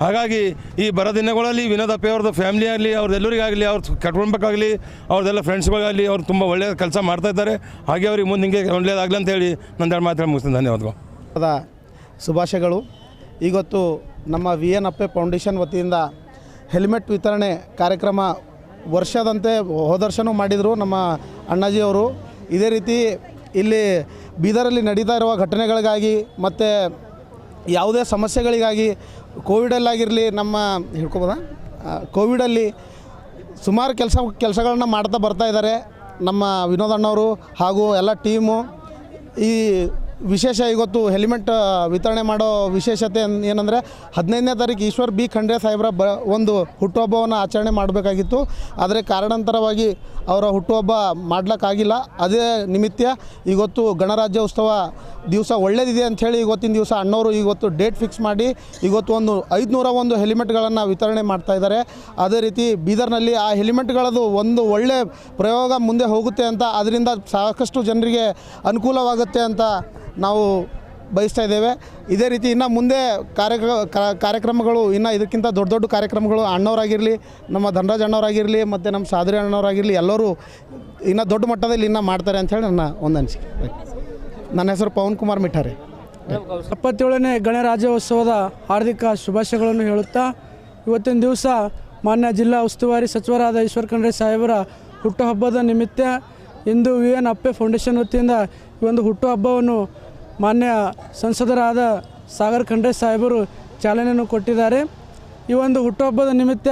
ಹಾಗಾಗಿ ಈ ಬರೋ ದಿನಗಳಲ್ಲಿ ವಿನೋದ್ ಅಪ್ಪೆ ಅವ್ರದ್ದು ಫ್ಯಾಮಿಲಿ ಆಗಲಿ ಅವ್ರದ್ದೆಲ್ಲರಿಗಾಗಲಿ ಅವ್ರ ಕಟ್ಕೊಳ್ಬೇಕಾಗಲಿ ಅವ್ರದ್ದೆಲ್ಲ ಫ್ರೆಂಡ್ಸ್ಗಳಾಗಲಿ ಅವ್ರು ತುಂಬ ಒಳ್ಳೆಯ ಕೆಲಸ ಮಾಡ್ತಾ ಇದ್ದಾರೆ. ಹಾಗೆ ಅವ್ರಿಗೆ ಮುಂದೆ ಹಿಂಗೆ ಒಳ್ಳೆಯದಾಗಲಿ ಅಂತ ಹೇಳಿ ನಂದೇಳಿ ಮಾತು ಹೇಳಿ ಮುಗಿಸ್ತೀನಿ. ಧನ್ಯವಾದಗಳು. ಶುಭಾಶಯಗಳು. ಇವತ್ತು ನಮ್ಮ ವಿ ಎನ್ ಅಪ್ಪೆ ಫೌಂಡೇಶನ್ ವತಿಯಿಂದ ಹೆಲ್ಮೆಟ್ ವಿತರಣೆ ಕಾರ್ಯಕ್ರಮ ವರ್ಷದಂತೆ ಹೋದರ್ಶನೂ ಮಾಡಿದರು ನಮ್ಮ ಅಣ್ಣಾಜಿಯವರು ಇದೇ ರೀತಿ ಇಲ್ಲಿ ಬೀದರಲ್ಲಿ ನಡೀತಾ ಇರುವ ಘಟನೆಗಳಿಗಾಗಿ ಮತ್ತು ಯಾವುದೇ ಸಮಸ್ಯೆಗಳಿಗಾಗಿ ಕೋವಿಡಲ್ಲಾಗಿರಲಿ ನಮ್ಮ ಹೇಳ್ಕೊಬೋದಾ? ಕೋವಿಡಲ್ಲಿ ಸುಮಾರು ಕೆಲಸ ಕೆಲಸಗಳನ್ನ ಮಾಡ್ತಾ ಬರ್ತಾ ಇದ್ದಾರೆ ನಮ್ಮ ವಿನೋದ್ ಅಣ್ಣವರು ಹಾಗೂ ಎಲ್ಲ ಟೀಮು. ಈ ವಿಶೇಷ ಇವತ್ತು ಹೆಲ್ಮೆಟ್ ವಿತರಣೆ ಮಾಡೋ ವಿಶೇಷತೆ ಏನ್- ಏನಂದರೆ ಹದಿನೈದನೇ ತಾರೀಕು ಈಶ್ವರ್ ಬಿ ಖಂಡ್ರೆ ಸಾಹೇಬ್ರ ಬ ಒಂದು ಹುಟ್ಟುಹಬ್ಬವನ್ನು ಆಚರಣೆ ಮಾಡಬೇಕಾಗಿತ್ತು. ಆದರೆ ಕಾರಣಾಂತರವಾಗಿ ಅವರ ಹುಟ್ಟುಹಬ್ಬ ಮಾಡಲಿಕ್ಕಾಗಿಲ್ಲ. ಅದೇ ನಿಮಿತ್ತ ಇವತ್ತು ಗಣರಾಜ್ಯೋತ್ಸವ ದಿವಸ ಒಳ್ಳೇದಿದೆ ಅಂಥೇಳಿ ಇವತ್ತಿನ ದಿವಸ ಅಣ್ಣವರು ಇವತ್ತು ಡೇಟ್ ಫಿಕ್ಸ್ ಮಾಡಿ ಇವತ್ತು ಒಂದು ಐದುನೂರ ಒಂದು ಹೆಲಿಮೆಟ್ಗಳನ್ನು ವಿತರಣೆ ಮಾಡ್ತಾ ಇದ್ದಾರೆ. ಅದೇ ರೀತಿ ಬೀದರ್ನಲ್ಲಿ ಆ ಹೆಲಿಮೆಟ್ಗಳದು ಒಂದು ಒಳ್ಳೆ ಪ್ರಯೋಗ ಮುಂದೆ ಹೋಗುತ್ತೆ ಅಂತ ಅದರಿಂದ ಸಾಕಷ್ಟು ಜನರಿಗೆ ಅನುಕೂಲವಾಗುತ್ತೆ ಅಂತ ನಾವು ಬಯಸ್ತಾ ಇದ್ದೇವೆ. ಇದೇ ರೀತಿ ಇನ್ನು ಮುಂದೆ ಕಾರ್ಯಕ್ರ ಕಾರ್ಯಕ್ರಮಗಳು ಇನ್ನು ಇದಕ್ಕಿಂತ ದೊಡ್ಡ ದೊಡ್ಡ ಕಾರ್ಯಕ್ರಮಗಳು ಅಣ್ಣವರಾಗಿರಲಿ, ನಮ್ಮ ಧನರಾಜ್ ಅಣ್ಣವರಾಗಿರಲಿ ಮತ್ತು ನಮ್ಮ ಸಾದರಿ ಅಣ್ಣವರಾಗಿರಲಿ ಎಲ್ಲರೂ ಇನ್ನು ದೊಡ್ಡ ಮಟ್ಟದಲ್ಲಿ ಇನ್ನೂ ಮಾಡ್ತಾರೆ ಅಂಥೇಳಿ ನನ್ನ ಒಂದು ಅನಿಸಿಕೆ. ನನ್ನ ಹೆಸರು ಪವನ್ ಕುಮಾರ್ ಮಿಠಾರೆ. ಎಪ್ಪತ್ತೇಳನೇ ಗಣರಾಜ್ಯೋತ್ಸವದ ಹಾರ್ದಿಕ ಶುಭಾಶಯಗಳನ್ನು ಹೇಳುತ್ತಾ, ಇವತ್ತಿನ ದಿವಸ ಮಾನ್ಯ ಜಿಲ್ಲಾ ಉಸ್ತುವಾರಿ ಸಚಿವರಾದ ಈಶ್ವರ್ ಖಂಡ್ರೆ ಸಾಹೇಬರ ಹುಟ್ಟುಹಬ್ಬದ ನಿಮಿತ್ತ ಇಂದು ವಿ ಎನ್ ಅಪ್ಪೆ ಫೌಂಡೇಶನ್ ವತಿಯಿಂದ ಈ ಒಂದು ಹುಟ್ಟುಹಬ್ಬವನ್ನು ಮಾನ್ಯ ಸಂಸದರಾದ ಸಾಗರ್ ಖಂಡ್ರೆ ಸಾಹೇಬರು ಚಾಲನೆಯನ್ನು ಕೊಟ್ಟಿದ್ದಾರೆ. ಈ ಒಂದು ಹುಟ್ಟುಹಬ್ಬದ ನಿಮಿತ್ತ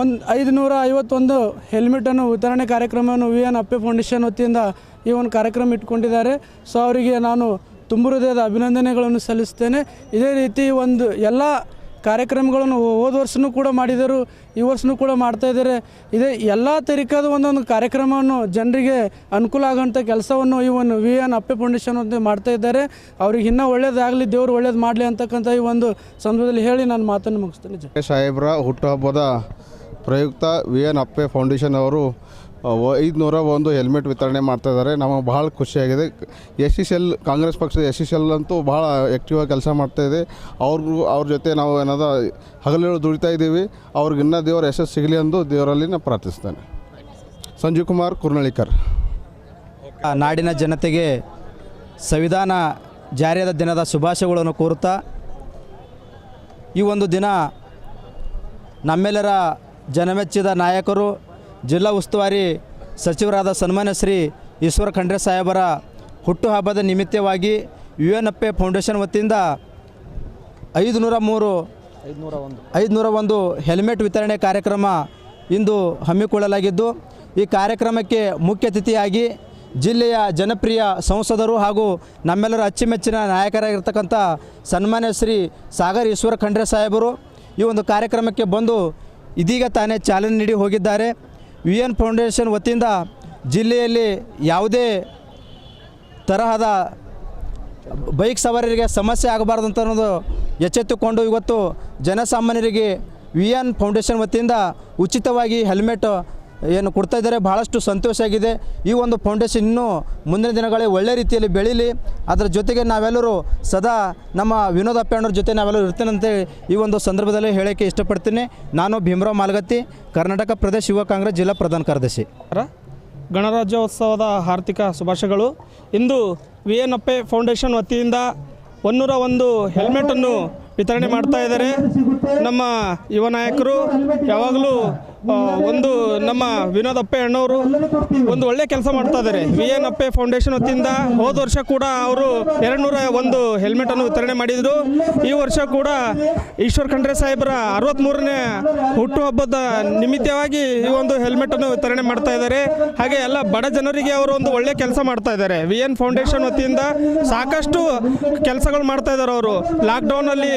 ಒಂದು ಐದುನೂರ ಐವತ್ತೊಂದು ಹೆಲ್ಮೆಟನ್ನು ವಿತರಣೆ ಕಾರ್ಯಕ್ರಮವನ್ನು ವಿ ಎನ್ ಅಪ್ಪೆ ಫೌಂಡೇಶನ್ ವತಿಯಿಂದ ಈ ಒಂದು ಕಾರ್ಯಕ್ರಮ ಇಟ್ಕೊಂಡಿದ್ದಾರೆ. ಸೊ ಅವರಿಗೆ ನಾನು ತುಂಬ ಹೃದಯದ ಅಭಿನಂದನೆಗಳನ್ನು ಸಲ್ಲಿಸ್ತೇನೆ. ಇದೇ ರೀತಿ ಒಂದು ಎಲ್ಲ ಕಾರ್ಯಕ್ರಮಗಳನ್ನು ಹೋದ ವರ್ಷನೂ ಕೂಡ ಮಾಡಿದರು, ಈ ವರ್ಷನೂ ಕೂಡ ಮಾಡ್ತಾ ಇದ್ದಾರೆ. ಇದೇ ಎಲ್ಲ ತರೀಕಾದ ಒಂದೊಂದು ಕಾರ್ಯಕ್ರಮವನ್ನು ಜನರಿಗೆ ಅನುಕೂಲ ಆಗೋಂಥ ಕೆಲಸವನ್ನು ಈ ಒಂದು ವಿ ಎನ್ ಅಪ್ಪೆ ಫೌಂಡೇಶನ್ ಅಂತ ಮಾಡ್ತಾ ಇದ್ದಾರೆ. ಅವ್ರಿಗೆ ಇನ್ನೂ ಒಳ್ಳೇದಾಗಲಿ, ದೇವರು ಒಳ್ಳೇದು ಮಾಡಲಿ ಅಂತಕ್ಕಂಥ ಈ ಒಂದು ಸಂದರ್ಭದಲ್ಲಿ ಹೇಳಿ ನಾನು ಮಾತನ್ನು ಮುಗಿಸ್ತೇನೆ. ಸಾಹೇಬ್ರ ಹುಟ್ಟುಹಬ್ಬದ ಪ್ರಯುಕ್ತ ವಿ ಎನ್ ಅಪ್ಪೆ ಫೌಂಡೇಶನ್ ಅವರು ಐದುನೂರ ಒಂದು ಹೆಲ್ಮೆಟ್ ವಿತರಣೆ ಮಾಡ್ತಾ ಇದ್ದಾರೆ. ನಮಗೆ ಭಾಳ ಖುಷಿಯಾಗಿದೆ. ಎಸ್ ಸಿ ಸೆಲ್ ಕಾಂಗ್ರೆಸ್ ಪಕ್ಷದ ಎಸ್ ಸಿ ಸೆಲ್ ಅಂತೂ ಭಾಳ ಆ್ಯಕ್ಟಿವ್ ಆಗಿ ಕೆಲಸ ಮಾಡ್ತಾ ಇದೆ. ಅವ್ರಿಗೂ, ಅವ್ರ ಜೊತೆ ನಾವು ಏನದ ಹಗಲಿರುಳು ದುಡಿತಾ ಇದ್ದೀವಿ. ಅವ್ರಿಗಿನ್ನ ದೇವರ ಯಶಸ್ಸು ಸಿಗಲಿ ಎಂದು ದೇವರಲ್ಲಿ ನಾನು ಪ್ರಾರ್ಥಿಸ್ತೇನೆ. ಸಂಜೀವ್ ಕುಮಾರ್ ಕುರ್ನಳಿಕರ್ ನಾಡಿನ ಜನತೆಗೆ ಸಂವಿಧಾನ ಜಾರಿಯಾದ ದಿನದ ಶುಭಾಶಯಗಳನ್ನು ಕೋರುತ್ತಾ, ಈ ಒಂದು ದಿನ ನಮ್ಮೆಲ್ಲರ ಜನಮೆಚ್ಚಿದ ನಾಯಕರು ಜಿಲ್ಲಾ ಉಸ್ತುವಾರಿ ಸಚಿವರಾದ ಸನ್ಮಾನ್ಯ ಶ್ರೀ ಈಶ್ವರ ಖಂಡ್ರೆ ಸಾಹೇಬರ ಹುಟ್ಟುಹಬ್ಬದ ನಿಮಿತ್ತವಾಗಿ U N F A foundation ವತಿಯಿಂದ ಐದುನೂರ ಮೂರು, ಐದುನೂರ ಒಂದು ಹೆಲ್ಮೆಟ್ ವಿತರಣೆ ಕಾರ್ಯಕ್ರಮ ಇಂದು ಹಮ್ಮಿಕೊಳ್ಳಲಾಗಿದ್ದು, ಈ ಕಾರ್ಯಕ್ರಮಕ್ಕೆ ಮುಖ್ಯ ಅತಿಥಿಯಾಗಿ ಜಿಲ್ಲೆಯ ಜನಪ್ರಿಯ ಸಂಸದರು ಹಾಗೂ ನಮ್ಮೆಲ್ಲರ ಅಚ್ಚುಮೆಚ್ಚಿನ ನಾಯಕರಾಗಿರ್ತಕ್ಕಂಥ ಸನ್ಮಾನ್ಯ ಶ್ರೀ ಸಾಗರ್ ಈಶ್ವರ ಖಂಡ್ರೆ ಸಾಹೇಬರು ಈ ಒಂದು ಕಾರ್ಯಕ್ರಮಕ್ಕೆ ಬಂದು ಇದೀಗ ತಾನೇ ಚಾಲನೆ ನೀಡಿ ಹೋಗಿದ್ದಾರೆ. ವಿ ಎನ್ ಫೌಂಡೇಶನ್ ವತಿಯಿಂದ ಜಿಲ್ಲೆಯಲ್ಲಿ ಯಾವುದೇ ತರಹದ ಬೈಕ್ ಸವಾರರಿಗೆ ಸಮಸ್ಯೆ ಆಗಬಾರ್ದು ಅಂತ ಅನ್ನೋದು ಎಚ್ಚೆತ್ತುಕೊಂಡು ಇವತ್ತು ಜನಸಾಮಾನ್ಯರಿಗೆ ವಿ ಎನ್ ಫೌಂಡೇಶನ್ ವತಿಯಿಂದ ಉಚಿತವಾಗಿ ಹೆಲ್ಮೆಟ್ ಏನು ಕೊಡ್ತಾ ಇದ್ದಾರೆ ಭಾಳಷ್ಟು ಸಂತೋಷ ಆಗಿದೆ. ಈ ಒಂದು ಫೌಂಡೇಶನ್ ಇನ್ನೂ ಮುಂದಿನ ದಿನಗಳಲ್ಲಿ ಒಳ್ಳೆ ರೀತಿಯಲ್ಲಿ ಬೆಳೀಲಿ. ಅದರ ಜೊತೆಗೆ ನಾವೆಲ್ಲರೂ ಸದಾ ನಮ್ಮ ವಿನೋದ ಅಪ್ಪಣ್ಣವ್ರ ಜೊತೆ ನಾವೆಲ್ಲರೂ ಇರ್ತೇನಂತೆ ಈ ಒಂದು ಸಂದರ್ಭದಲ್ಲಿ ಹೇಳೋಕ್ಕೆ ಇಷ್ಟಪಡ್ತೀನಿ. ನಾನು ಭೀಮರಾವ್ ಮಾಲ್ಗತ್ತಿ, ಕರ್ನಾಟಕ ಪ್ರದೇಶ ಯುವ ಕಾಂಗ್ರೆಸ್ ಜಿಲ್ಲಾ ಪ್ರಧಾನ ಕಾರ್ಯದರ್ಶಿ. ಗಣರಾಜ್ಯೋತ್ಸವದ ಆರ್ಥಿಕ ಶುಭಾಶಯಗಳು. ಇಂದು ವಿ ಎನ್ ಅಪ್ಪೆ ಫೌಂಡೇಶನ್ ವತಿಯಿಂದ ಒನ್ನೂರ ಒಂದು ಹೆಲ್ಮೆಟನ್ನು ವಿತರಣೆ ಮಾಡ್ತಾ ಇದ್ದಾರೆ. ನಮ್ಮ ಯುವ ನಾಯಕರು, ಯಾವಾಗಲೂ ಒಂದು ನಮ್ಮ ವಿನೋದ್ ಅಪ್ಪೆ ಅಣ್ಣವರು ಒಂದು ಒಳ್ಳೆ ಕೆಲಸ ಮಾಡ್ತಾ ಇದ್ದಾರೆ ವಿ ಎನ್ ಅಪ್ಪೆ ಫೌಂಡೇಶನ್ ವತಿಯಿಂದ ಹೋದ ವರ್ಷ ಕೂಡ ಅವರು ಎರಡು ನೂರ ಒಂದು ಹೆಲ್ಮೆಟನ್ನು ವಿತರಣೆ ಮಾಡಿದರು. ಈ ವರ್ಷ ಕೂಡ ಈಶ್ವರ್ ಖಂಡ್ರೆ ಸಾಹೇಬರ ಅರವತ್ತ್ಮೂರನೇ ಹುಟ್ಟುಹಬ್ಬದ ನಿಮಿತ್ತವಾಗಿ ಈ ಒಂದು ಹೆಲ್ಮೆಟ್ ಅನ್ನು ವಿತರಣೆ ಮಾಡ್ತಾ ಇದ್ದಾರೆ ಹಾಗೆ ಎಲ್ಲ ಬಡ ಜನರಿಗೆ ಅವರು ಒಂದು ಒಳ್ಳೆ ಕೆಲಸ ಮಾಡ್ತಾ ಇದ್ದಾರೆ ವಿ ಎನ್ ಫೌಂಡೇಶನ್ ವತಿಯಿಂದ ಸಾಕಷ್ಟು ಕೆಲಸಗಳು ಮಾಡ್ತಾ ಇದ್ದಾರೆ ಅವರು. ಲಾಕ್ಡೌನಲ್ಲಿ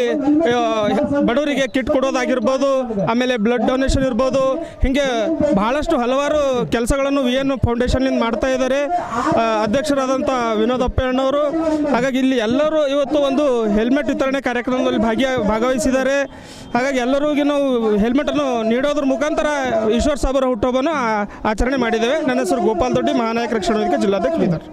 ಬಡವರಿಗೆ ಕಿಟ್ ಕೊಡೋದಾಗಿರ್ಬೋದು, ಆಮೇಲೆ ಬ್ಲಡ್ ಡೊನೇಷನ್ ಇರ್ಬೋದು ಹೀಗೆ ಬಹಳಷ್ಟು ಹಲವಾರು ಕೆಲಸಗಳನ್ನು ವಿ ಎನ್ ಫೌಂಡೇಶನ್ನಿಂದ ಮಾಡ್ತಾ ಇದ್ದಾರೆ. ಅಧ್ಯಕ್ಷರಾದಂಥ ವಿನೋದ್ ಅಪ್ಪಣ್ಣವರು ಹಾಗಾಗಿ ಇಲ್ಲಿ ಎಲ್ಲರೂ ಇವತ್ತು ಒಂದು ಹೆಲ್ಮೆಟ್ ವಿತರಣೆ ಕಾರ್ಯಕ್ರಮದಲ್ಲಿ ಭಾಗಿಯ, ಭಾಗವಹಿಸಿದ್ದಾರೆ. ಹಾಗಾಗಿ ಎಲ್ಲರಿಗೂ ನಾವು ಹೆಲ್ಮೆಟನ್ನು ನೀಡೋದ್ರ ಮುಖಾಂತರ ಈಶ್ವರ್ ಸಾಬರ ಹುಟ್ಟೋಬನ್ನು ಆಚರಣೆ ಮಾಡಿದ್ದೇವೆ. ನನ್ನ ಹೆಸರು ಗೋಪಾಲ್ ದೊಡ್ಡಿ ಮಹಾನಾಯಕ ರಕ್ಷಣಾ ವೇದಿಕೆ ಜಿಲ್ಲಾಧ್ಯಕ್ಷ ಬೀದರ್.